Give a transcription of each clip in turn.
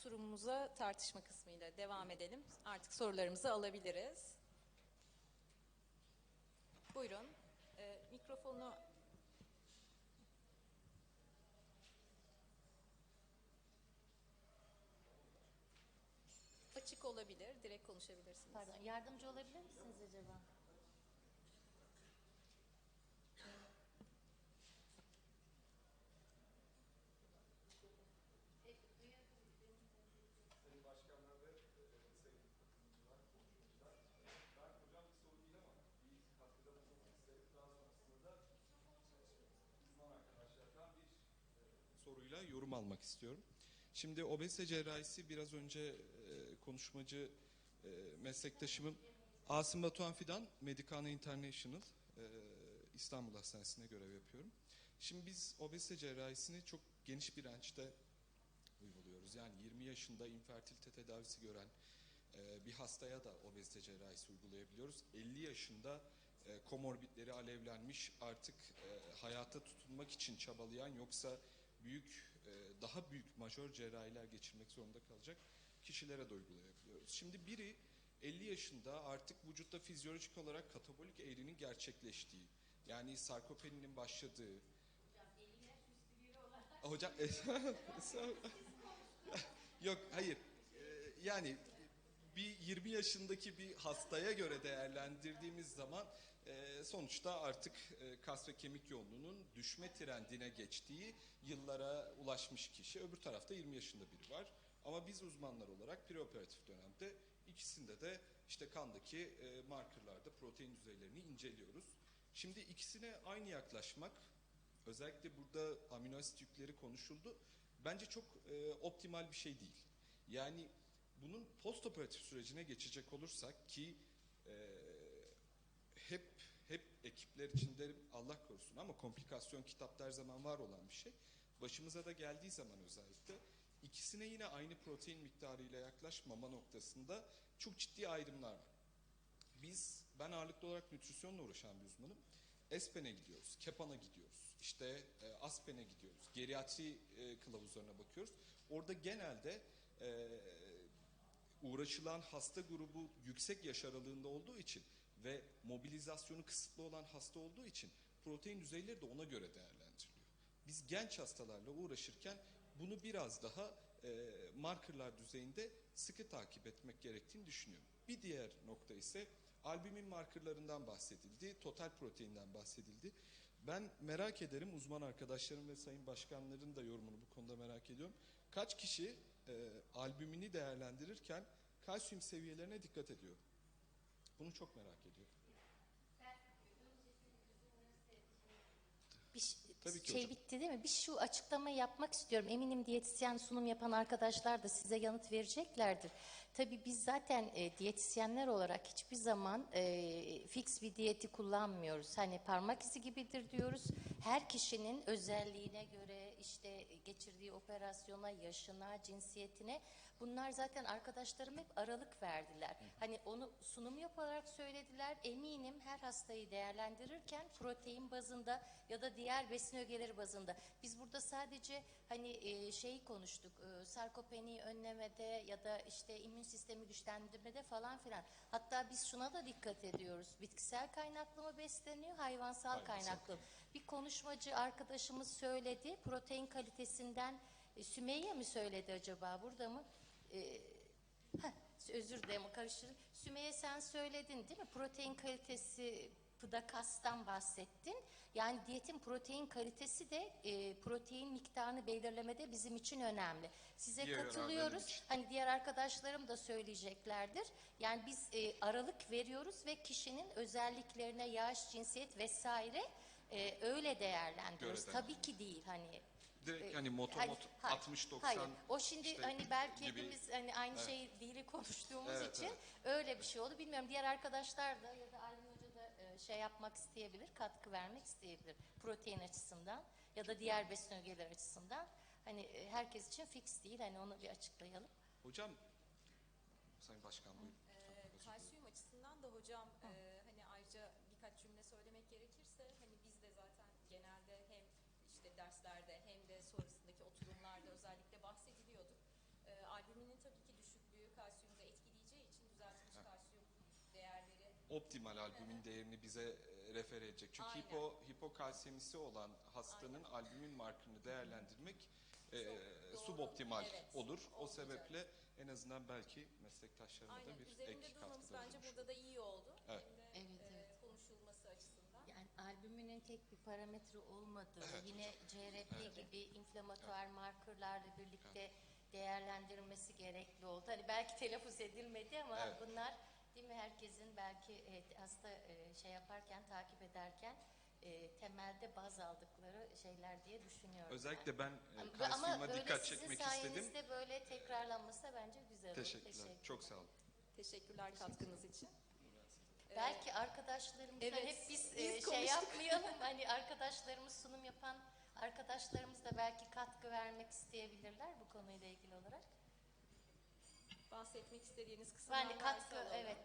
oturumumuza tartışma kısmıyla devam edelim. Artık sorularımızı alabiliriz. Buyurun. Ee, mikrofonu açık olabilir. Direkt konuşabilirsiniz. Pardon, yardımcı olabilir misiniz acaba? Sayın Başkanlar ve e, Sayın katılımcılar, konuşmacılar. Ben hocam bir soru değil ama bir katkıda bulunmak isterim. Daha sonrasında da uzman arkadaşlardan bir e, soruyla yorum almak istiyorum. Şimdi obezite cerrahisi biraz önce e, konuşmacı e, meslektaşımın Asım Batuhan Fidan, Medicana International e, İstanbul Hastanesi'nde görev yapıyorum. Şimdi biz obezite cerrahisini çok geniş bir range'de uyguluyoruz. Yani 20 yaşında infertilite tedavisi gören e, bir hastaya da obezite cerrahisi uygulayabiliyoruz. 50 yaşında e, komorbidleri alevlenmiş artık e, hayata tutunmak için çabalayan yoksa büyük e, daha büyük majör cerrahiler geçirmek zorunda kalacak kişilere de uygulayabiliyoruz. Şimdi biri 50 yaşında artık vücutta fizyolojik olarak katabolik eğrinin gerçekleştiği yani sarkopeninin başladığı Hocam Yok hayır. Ee, yani bir 20 yaşındaki bir hastaya göre değerlendirdiğimiz zaman e, sonuçta artık e, kas ve kemik yoğunluğunun düşme trendine geçtiği yıllara ulaşmış kişi. Öbür tarafta 20 yaşında biri var. Ama biz uzmanlar olarak preoperatif dönemde ikisinde de işte kandaki e, markerlarda protein düzeylerini inceliyoruz. Şimdi ikisine aynı yaklaşmak özellikle burada amino asit yükleri konuşuldu. Bence çok e, optimal bir şey değil. Yani bunun postoperatif sürecine geçecek olursak ki e, hep hep ekipler için derim Allah korusun ama komplikasyon kitapta her zaman var olan bir şey. Başımıza da geldiği zaman özellikle ikisine yine aynı protein miktarıyla yaklaşmama noktasında çok ciddi ayrımlar var. Biz, ben ağırlıklı olarak nütrisyonla uğraşan bir uzmanım. Espen'e gidiyoruz, Kepan'a gidiyoruz, işte e, Aspen'e gidiyoruz, geriatri e, kılavuzlarına bakıyoruz. Orada genelde e, uğraşılan hasta grubu yüksek yaş aralığında olduğu için ve mobilizasyonu kısıtlı olan hasta olduğu için protein düzeyleri de ona göre değerlendiriliyor. Biz genç hastalarla uğraşırken bunu biraz daha e, markerlar düzeyinde sıkı takip etmek gerektiğini düşünüyorum. Bir diğer nokta ise albümin markerlarından bahsedildi, total proteinden bahsedildi. Ben merak ederim, uzman arkadaşlarım ve sayın başkanların da yorumunu bu konuda merak ediyorum. Kaç kişi e, albümini değerlendirirken kalsiyum seviyelerine dikkat ediyor? Bunu çok merak ediyorum. Bir Tabii ki şey hocam. bitti değil mi? Bir şu açıklamayı yapmak istiyorum. Eminim diyetisyen sunum yapan arkadaşlar da size yanıt vereceklerdir. Tabii biz zaten e, diyetisyenler olarak hiçbir zaman e, fix bir diyeti kullanmıyoruz. Hani parmak izi gibidir diyoruz. Her kişinin özelliğine göre işte geçirdiği operasyona, yaşına, cinsiyetine bunlar zaten arkadaşlarım hep aralık verdiler. Hani onu sunum yaparak söylediler. Eminim her hastayı değerlendirirken protein bazında ya da diğer besin ögeleri bazında. Biz burada sadece hani e, şeyi konuştuk. E, sarkopeniyi önlemede ya da işte immün sistemi güçlendirmede falan filan. Hatta biz şuna da dikkat ediyoruz. Bitkisel kaynaklı mı besleniyor, hayvansal, Hayvansal. kaynaklı mı? Bir konuşmacı arkadaşımız söyledi. Protein kalitesinden e, Sümeyye mi söyledi acaba? Burada mı? E, Heh, özür dilerim karıştırdım. Sümeyye sen söyledin değil mi? Protein kalitesi pıdakastan bahsettin. Yani diyetin protein kalitesi de e, protein miktarını belirlemede bizim için önemli. Size Diğer katılıyoruz. Hani diğer arkadaşlarım da söyleyeceklerdir. Yani biz e, aralık veriyoruz ve kişinin özelliklerine yaş, cinsiyet vesaire e, öyle değerlendiriyoruz. Göre Tabii ki değil hani. Direkt e, hani moto hayır, moto hayır, 60 90 Hayır. O şimdi işte hani belki gibi- hepimiz hani aynı Evet. şeyi dili konuştuğumuz Evet, için evet. öyle bir şey oldu. Bilmiyorum diğer arkadaşlar da ya da Aylin Hoca da e, şey yapmak isteyebilir, katkı vermek isteyebilir protein açısından ya da diğer besin ögeleri açısından. Hani e, herkes için fix değil. Hani onu bir açıklayalım. Hocam Sayın Başkan buyurun. Ee, kalsiyum açısından da hocam e, vitaminin tabii ki düşüklüğü kalsiyumda etkileyeceği için düzeltilmiş Ha. kalsiyum değerleri optimal albümin değerini bize e, refer edecek. Çünkü Aynen. hipo hipokalsemisi olan hastanın albümin markını değerlendirmek e, e suboptimal Evet, olur. O olmayacak. sebeple en azından belki meslektaşlarına bir üzerinde ek durmamız bence burada da iyi oldu. Evet. De Evet, e, evet. konuşulması açısından. Yani albümünün tek bir parametre olmadığı, yine CRP gibi inflamatuar markerlarla birlikte değerlendirilmesi gerekli oldu. Hani belki telaffuz edilmedi ama Evet. bunlar değil mi herkesin belki e, hasta e, şey yaparken, takip ederken e, temelde baz aldıkları şeyler diye düşünüyorum. Özellikle ben e, kalsiyuma böyle dikkat çekmek istedim. sayenizde böyle tekrarlanması da bence güzel olur. Teşekkürler. Çok sağ olun. Teşekkürler katkınız için. Belki arkadaşlarımızla Evet, hep biz, biz e, şey konuştuk. yapmayalım. hani arkadaşlarımız sunum yapan arkadaşlarımız da belki katkı vermek isteyebilirler bu konuyla ilgili olarak. bahsetmek istediğiniz kısımlar Yani katkı varsa alalım. evet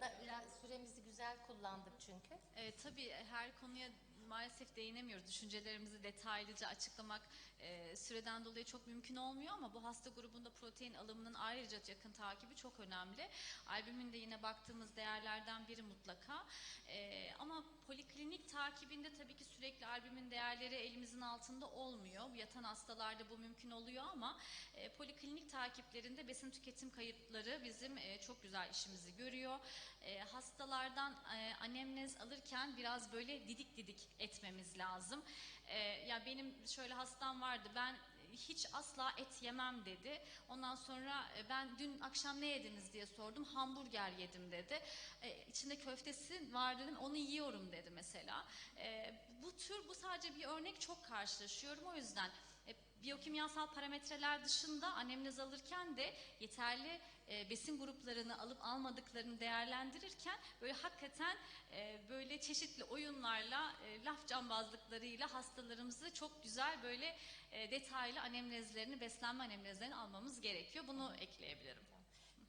süremizi güzel kullandık çünkü. Evet, tabii her konuya maalesef değinemiyoruz. Düşüncelerimizi detaylıca açıklamak e, süreden dolayı çok mümkün olmuyor ama bu hasta grubunda protein alımının ayrıca yakın takibi çok önemli. Albümün de yine baktığımız değerlerden biri mutlaka. E, ama poliklinik takibinde tabii ki sürekli albümün değerleri elimizin altında olmuyor. Yatan hastalarda bu mümkün oluyor ama e, poliklinik takiplerinde besin tüketim kayıtları bizim e, çok güzel işimizi görüyor. E, hastalardan e, anemnez alırken biraz böyle didik didik etmemiz lazım. E, ya benim şöyle hastam vardı ben hiç asla et yemem dedi. Ondan sonra e, ben dün akşam ne yediniz diye sordum. Hamburger yedim dedi. E, içinde köftesi var dedim. Onu yiyorum dedi mesela. E, bu tür bu sadece bir örnek çok karşılaşıyorum. O yüzden biyokimyasal parametreler dışında anemnez alırken de yeterli e, besin gruplarını alıp almadıklarını değerlendirirken böyle hakikaten e, böyle çeşitli oyunlarla e, laf cambazlıklarıyla hastalarımızı çok güzel böyle e, detaylı anemnezlerini beslenme anemnezlerini almamız gerekiyor. Bunu ekleyebilirim.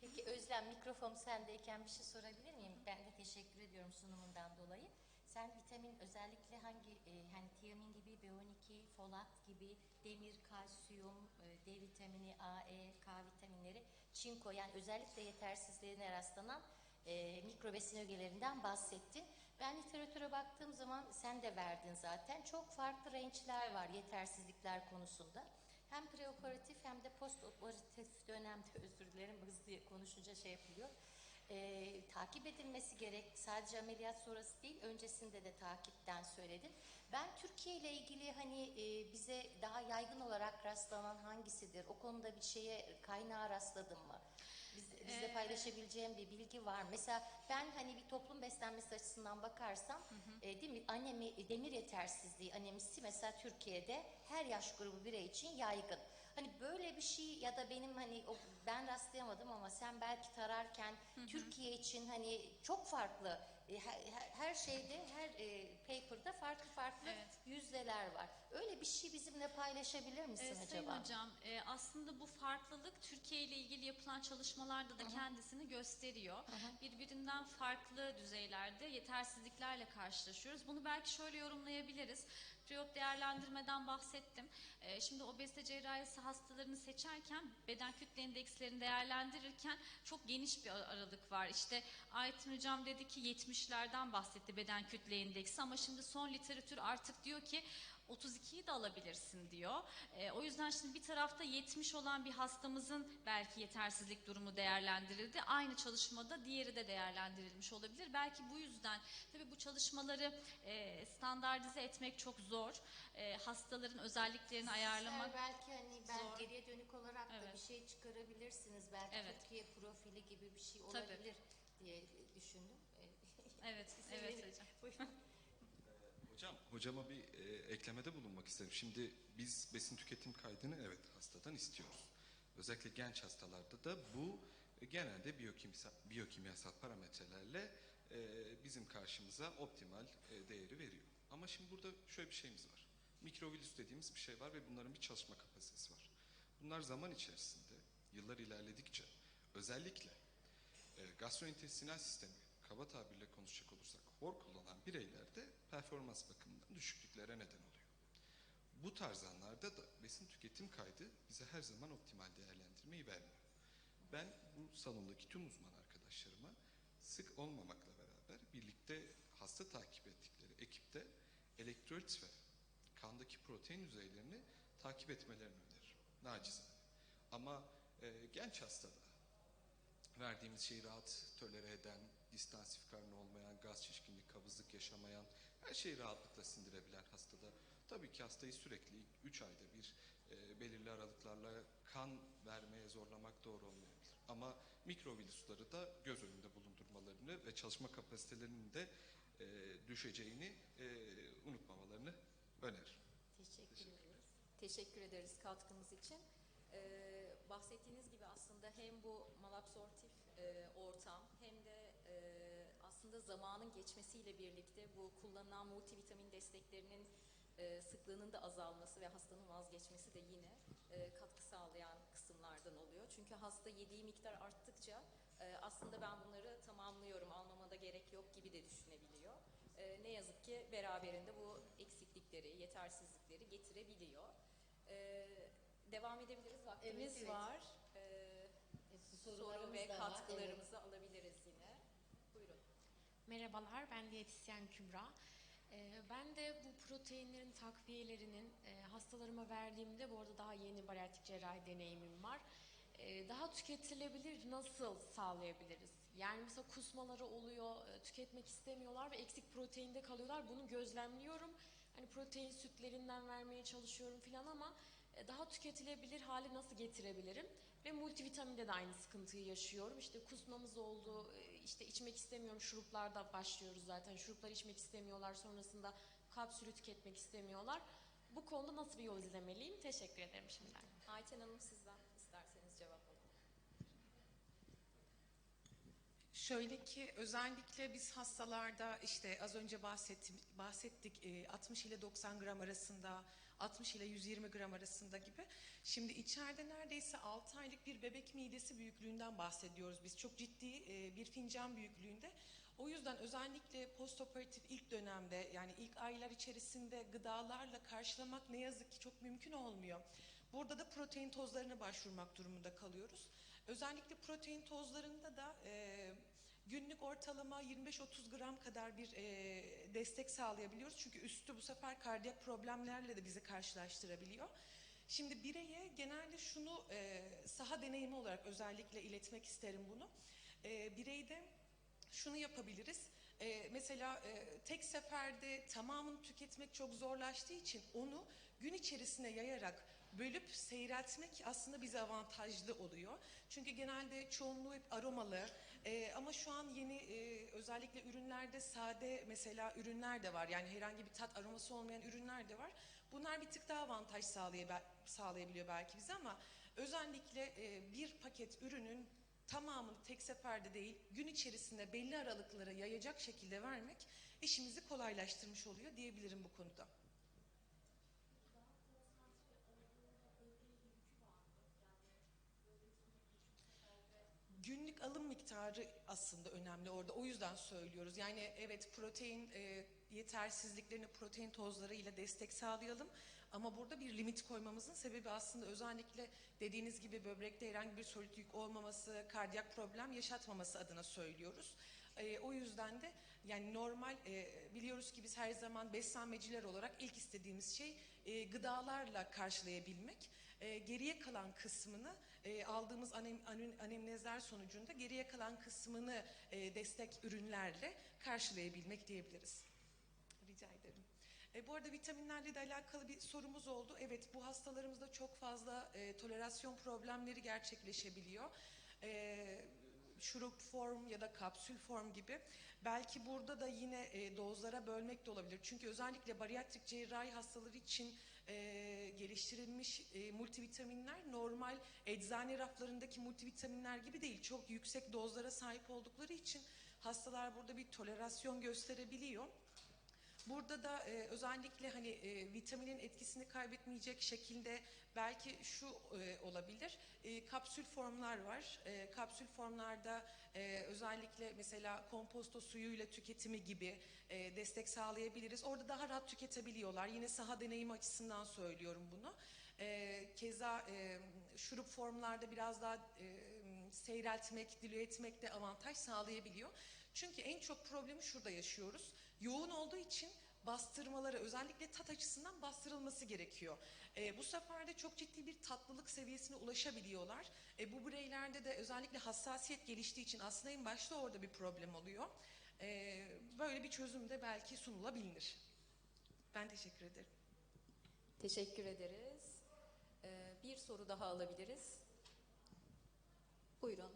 Peki Özlem mikrofon sendeyken bir şey sorabilir miyim? Ben de teşekkür ediyorum sunumundan dolayı. Sen vitamin özellikle hangi e, hani tiamin gibi, B12, folat gibi, demir, kalsiyum, e, D vitamini, A, E, K vitaminleri, çinko yani özellikle yetersizliğine rastlanan e, mikrobesin ögelerinden bahsettin. Ben literatüre baktığım zaman sen de verdin zaten. Çok farklı range'ler var yetersizlikler konusunda. Hem preoperatif hem de postoperatif dönemde özür dilerim hızlı konuşunca şey yapılıyor. Ee, takip edilmesi gerek. Sadece ameliyat sonrası değil, öncesinde de takipten söyledin. Ben Türkiye ile ilgili hani e, bize daha yaygın olarak rastlanan hangisidir? O konuda bir şeye kaynağa rastladın mı? Biz, bizle Ee, paylaşabileceğim bir bilgi var. Mesela ben hani bir toplum beslenmesi açısından bakarsam, e, değil mi? Anemi, demir yetersizliği anemisi mesela Türkiye'de her yaş grubu birey için yaygın. Hani böyle bir şey ya da benim hani o, ben rastlayamadım ama sen belki tararken Türkiye için hani çok farklı e, her, her- şeyde her e, paper'da farklı farklı Evet. yüzdeler var. Öyle bir şey bizimle paylaşabilir misin Sayın acaba? Hocam, e, aslında bu farklılık Türkiye ile ilgili yapılan çalışmalarda da kendisini gösteriyor. Birbirinden farklı düzeylerde yetersizliklerle karşılaşıyoruz. Bunu belki şöyle yorumlayabiliriz. Preop değerlendirmeden bahsettim. E, şimdi obezite cerrahisi hastalarını seçerken beden kütle endekslerini değerlendirirken çok geniş bir aralık var. İşte Aytin Hocam dedi ki 70'lerden bahsetti beden kütle endeksi ama şimdi son literatür artık diyor ki 32'yi de alabilirsin diyor. E, o yüzden şimdi bir tarafta 70 olan bir hastamızın belki yetersizlik durumu değerlendirildi. Aynı çalışmada diğeri de değerlendirilmiş olabilir. Belki bu yüzden tabii bu çalışmaları e, standartize etmek çok zor. E, hastaların özelliklerini ayarlamak Sizler belki hani ben zor. geriye dönük olarak da Evet. bir şey çıkarabilirsiniz. Belki Evet. Türkiye profili gibi bir şey Tabii. olabilir diye düşündüm. Evet, evet hocam. Buyurun. Hocam, hocama bir e, eklemede bulunmak isterim. Şimdi biz besin tüketim kaydını evet hastadan istiyoruz. Özellikle genç hastalarda da bu e, genelde biyokimyasal, biyokimyasal parametrelerle e, bizim karşımıza optimal e, değeri veriyor. Ama şimdi burada şöyle bir şeyimiz var. Mikrovirüs dediğimiz bir şey var ve bunların bir çalışma kapasitesi var. Bunlar zaman içerisinde, yıllar ilerledikçe özellikle e, gastrointestinal sistemi kaba tabirle konuşacak olursak hor kullanan bireylerde performans bakımından düşüklüklere neden oluyor. Bu tarz anlarda da besin tüketim kaydı bize her zaman optimal değerlendirmeyi vermiyor. Ben bu salondaki tüm uzman arkadaşlarıma sık olmamakla beraber birlikte hasta takip ettikleri ekipte elektrolit ve kandaki protein düzeylerini takip etmelerini öneririm. Nacizane. Ama e, genç hastada verdiğimiz şeyi rahat tolere eden, distansif karnı olmayan, gaz şişkinlik, kabızlık yaşamayan, her şeyi rahatlıkla sindirebilen hastada tabii ki hastayı sürekli 3 ayda bir e, belirli aralıklarla kan vermeye zorlamak doğru olmayabilir. Ama mikrovirüsleri da göz önünde bulundurmalarını ve çalışma kapasitelerinin de e, düşeceğini e, unutmamalarını öneririm. Teşekkür ederiz. Teşekkür ederiz katkınız için. Ee, bahsettiğiniz gibi aslında hem bu malabsorptif e, ortam hem de aslında zamanın geçmesiyle birlikte bu kullanılan multivitamin desteklerinin e, sıklığının da azalması ve hastanın vazgeçmesi de yine e, katkı sağlayan kısımlardan oluyor. Çünkü hasta yediği miktar arttıkça e, aslında ben bunları tamamlıyorum, almama da gerek yok gibi de düşünebiliyor. E, ne yazık ki beraberinde bu eksiklikleri, yetersizlikleri getirebiliyor. E, devam edebiliriz, vaktimiz Evet, evet. var. E, soru ve katkılarımızı alabiliriz yine. Buyurun. Merhabalar, ben diyetisyen Kübra. Ee, ben de bu proteinlerin takviyelerinin e, hastalarıma verdiğimde, bu arada daha yeni bariatrik cerrahi deneyimim var. Ee, daha tüketilebilir nasıl sağlayabiliriz? Yani mesela kusmaları oluyor, e, tüketmek istemiyorlar ve eksik proteinde kalıyorlar. Bunu gözlemliyorum. Hani protein sütlerinden vermeye çalışıyorum filan ama daha tüketilebilir hale nasıl getirebilirim? Ve multivitaminde de aynı sıkıntıyı yaşıyorum. İşte kusmamız oldu, e, işte içmek istemiyorum. Şuruplarda başlıyoruz zaten. Şuruplar içmek istemiyorlar. Sonrasında kapsülü tüketmek istemiyorlar. Bu konuda nasıl bir yol izlemeliyim? Teşekkür ederim şimdiden. Ayten Hanım sizden Şöyle ki özellikle biz hastalarda işte az önce bahsettim, bahsettik e, 60 ile 90 gram arasında 60 ile 120 gram arasında gibi. Şimdi içeride neredeyse 6 aylık bir bebek midesi büyüklüğünden bahsediyoruz biz. Çok ciddi e, bir fincan büyüklüğünde. O yüzden özellikle postoperatif ilk dönemde yani ilk aylar içerisinde gıdalarla karşılamak ne yazık ki çok mümkün olmuyor. Burada da protein tozlarına başvurmak durumunda kalıyoruz. Özellikle protein tozlarında da e, günlük ortalama 25-30 gram kadar bir e, destek sağlayabiliyoruz. Çünkü üstü bu sefer kardiyak problemlerle de bizi karşılaştırabiliyor. Şimdi bireye genelde şunu e, saha deneyimi olarak özellikle iletmek isterim bunu. E, bireyde şunu yapabiliriz. Ee, mesela e, tek seferde tamamını tüketmek çok zorlaştığı için onu gün içerisine yayarak bölüp seyreltmek aslında bize avantajlı oluyor. Çünkü genelde çoğunluğu hep aromalı Ee, ama şu an yeni e, özellikle ürünlerde sade mesela ürünler de var. Yani herhangi bir tat aroması olmayan ürünler de var. Bunlar bir tık daha avantaj sağlayab- sağlayabiliyor belki bize ama özellikle e, bir paket ürünün tamamını tek seferde değil gün içerisinde belli aralıklara yayacak şekilde vermek işimizi kolaylaştırmış oluyor diyebilirim bu konuda. Günlük alım miktarı aslında önemli orada. O yüzden söylüyoruz. Yani evet protein e, yetersizliklerini protein tozları ile destek sağlayalım. Ama burada bir limit koymamızın sebebi aslında özellikle dediğiniz gibi böbrekte herhangi bir solit yük olmaması, kardiyak problem yaşatmaması adına söylüyoruz. E, o yüzden de yani normal e, biliyoruz ki biz her zaman beslenmeciler olarak ilk istediğimiz şey e, gıdalarla karşılayabilmek. E, geriye kalan kısmını e, aldığımız anem, anem- anemnezler sonucunda geriye kalan kısmını e, destek ürünlerle karşılayabilmek diyebiliriz. Rica ederim. E, bu arada vitaminlerle de alakalı bir sorumuz oldu. Evet bu hastalarımızda çok fazla e, tolerasyon problemleri gerçekleşebiliyor. E, şurup form ya da kapsül form gibi. Belki burada da yine e, dozlara bölmek de olabilir. Çünkü özellikle bariatrik cerrahi hastaları için e, geliştirilmiş e, multivitaminler normal eczane raflarındaki multivitaminler gibi değil. Çok yüksek dozlara sahip oldukları için hastalar burada bir tolerasyon gösterebiliyor. Burada da e, özellikle hani e, vitaminin etkisini kaybetmeyecek şekilde belki şu e, olabilir. E, kapsül formlar var. E, kapsül formlarda e, özellikle mesela komposto suyuyla tüketimi gibi e, destek sağlayabiliriz. Orada daha rahat tüketebiliyorlar. Yine saha deneyimi açısından söylüyorum bunu. E, keza e, şurup formlarda biraz daha e, seyreltmek, dilü etmek de avantaj sağlayabiliyor. Çünkü en çok problemi şurada yaşıyoruz. Yoğun olduğu için bastırmaları özellikle tat açısından bastırılması gerekiyor. E, bu sefer de çok ciddi bir tatlılık seviyesine ulaşabiliyorlar. E, bu bireylerde de özellikle hassasiyet geliştiği için aslında en başta orada bir problem oluyor. E, böyle bir çözüm de belki sunulabilir. Ben teşekkür ederim. Teşekkür ederiz. Ee, bir soru daha alabiliriz. Buyurun.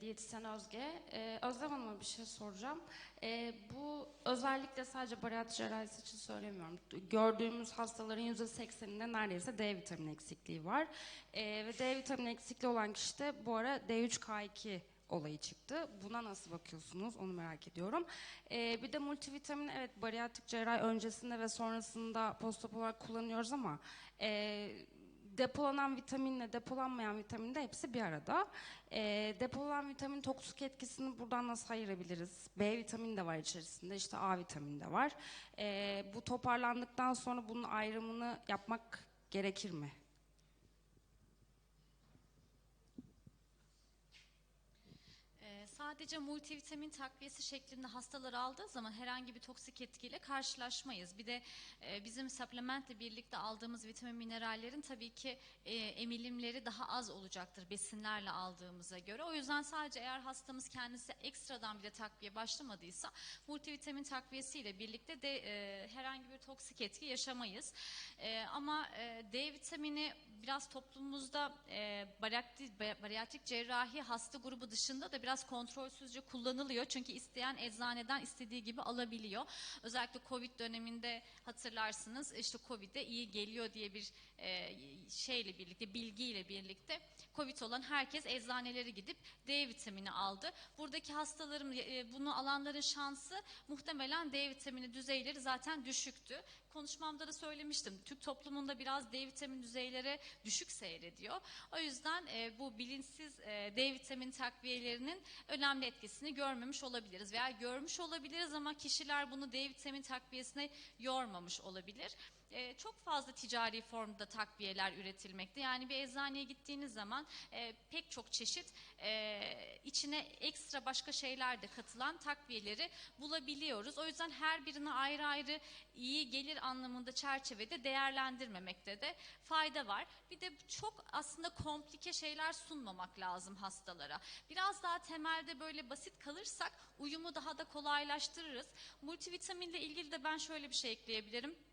Diyetisyen Özge. E, Özlem Hanım'a bir şey soracağım. E, bu özellikle sadece bariatri cerrahisi için söylemiyorum. Gördüğümüz hastaların %80'inde neredeyse D vitamini eksikliği var. E, ve D vitamini eksikliği olan kişide bu ara D3K2 olayı çıktı. Buna nasıl bakıyorsunuz onu merak ediyorum. E, bir de multivitamin evet bariatrik cerrahi öncesinde ve sonrasında postop olarak kullanıyoruz ama e, depolanan vitaminle depolanmayan vitamin de hepsi bir arada. E, depolanan vitamin toksik etkisini buradan nasıl ayırabiliriz? B vitamini de var içerisinde, işte A vitamini de var. E, bu toparlandıktan sonra bunun ayrımını yapmak gerekir mi? Ee, Sadece multivitamin takviyesi şeklinde hastalar aldığı zaman herhangi bir toksik etkiyle karşılaşmayız. Bir de e, bizim supplementle birlikte aldığımız vitamin minerallerin tabii ki e, emilimleri daha az olacaktır besinlerle aldığımıza göre. O yüzden sadece eğer hastamız kendisi ekstradan bir de takviye başlamadıysa multivitamin takviyesiyle birlikte de e, herhangi bir toksik etki yaşamayız. E, ama e, D vitamini biraz toplumumuzda e, bariatri- ba- bariatrik cerrahi hasta grubu dışında da biraz kontrolsüzce kullanılıyor. Çünkü isteyen eczaneden istediği gibi alabiliyor. Özellikle Covid döneminde hatırlarsınız işte Covid'de iyi geliyor diye bir e, şeyle birlikte, bilgiyle birlikte Covid olan herkes eczanelere gidip D vitamini aldı. Buradaki hastalarım e, bunu alanların şansı muhtemelen D vitamini düzeyleri zaten düşüktü. Konuşmamda da söylemiştim. Türk toplumunda biraz D vitamini düzeyleri düşük seyrediyor. O yüzden e, bu bilinçsiz e, D vitamini takviyelerinin önemli etkisini görmemiş olabiliriz veya görmüş olabiliriz ama kişiler bunu D vitamini takviyesine yormamış olabilir. E, çok fazla ticari formda takviyeler üretilmekte. Yani bir eczaneye gittiğiniz zaman e, pek çok çeşit e, içine ekstra başka şeyler de katılan takviyeleri bulabiliyoruz. O yüzden her birine ayrı ayrı iyi gelir anlamında çerçevede değerlendirmemekte de fayda var. Bir de çok aslında komplike şeyler sunmamak lazım hastalara. Biraz daha temelde böyle basit kalırsak uyumu daha da kolaylaştırırız. Multivitaminle ilgili de ben şöyle bir şey ekleyebilirim.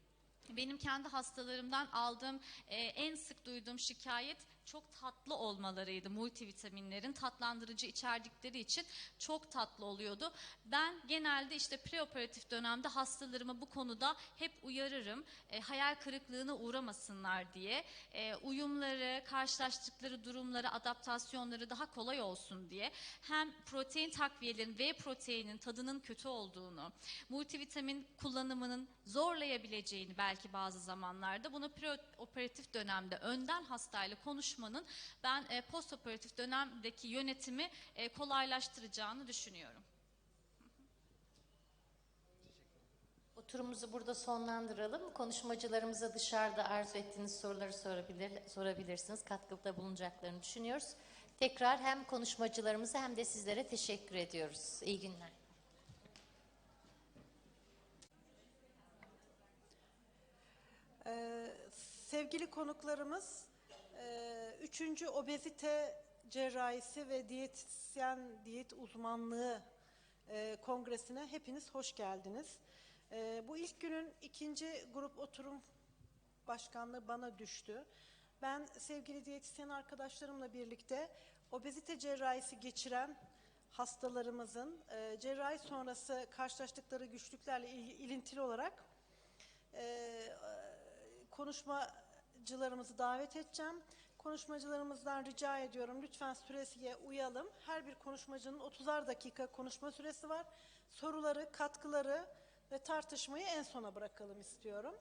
Benim kendi hastalarımdan aldığım e, en sık duyduğum şikayet çok tatlı olmalarıydı multivitaminlerin tatlandırıcı içerdikleri için çok tatlı oluyordu. Ben genelde işte preoperatif dönemde hastalarımı bu konuda hep uyarırım. E, hayal kırıklığına uğramasınlar diye. E, uyumları, karşılaştıkları durumları, adaptasyonları daha kolay olsun diye. Hem protein takviyelerin V proteinin tadının kötü olduğunu, multivitamin kullanımının zorlayabileceğini belki bazı zamanlarda bunu preoperatif dönemde önden hastayla konuşmanın ben e, postoperatif dönemdeki yönetimi e, kolaylaştıracağını düşünüyorum. Oturumuzu burada sonlandıralım. Konuşmacılarımıza dışarıda arzu ettiğiniz soruları sorabilir, sorabilirsiniz. Katkıda bulunacaklarını düşünüyoruz. Tekrar hem konuşmacılarımıza hem de sizlere teşekkür ediyoruz. İyi günler. Ee, sevgili konuklarımız, üçüncü obezite cerrahisi ve diyetisyen diyet uzmanlığı e, kongresine hepiniz hoş geldiniz. E, bu ilk günün ikinci grup oturum başkanlığı bana düştü. Ben sevgili diyetisyen arkadaşlarımla birlikte obezite cerrahisi geçiren hastalarımızın e, cerrahi sonrası karşılaştıkları güçlüklerle il- ilintili olarak e, konuşmacılarımızı davet edeceğim. Konuşmacılarımızdan rica ediyorum lütfen süresiye uyalım. Her bir konuşmacının 30'ar dakika konuşma süresi var. Soruları, katkıları ve tartışmayı en sona bırakalım istiyorum.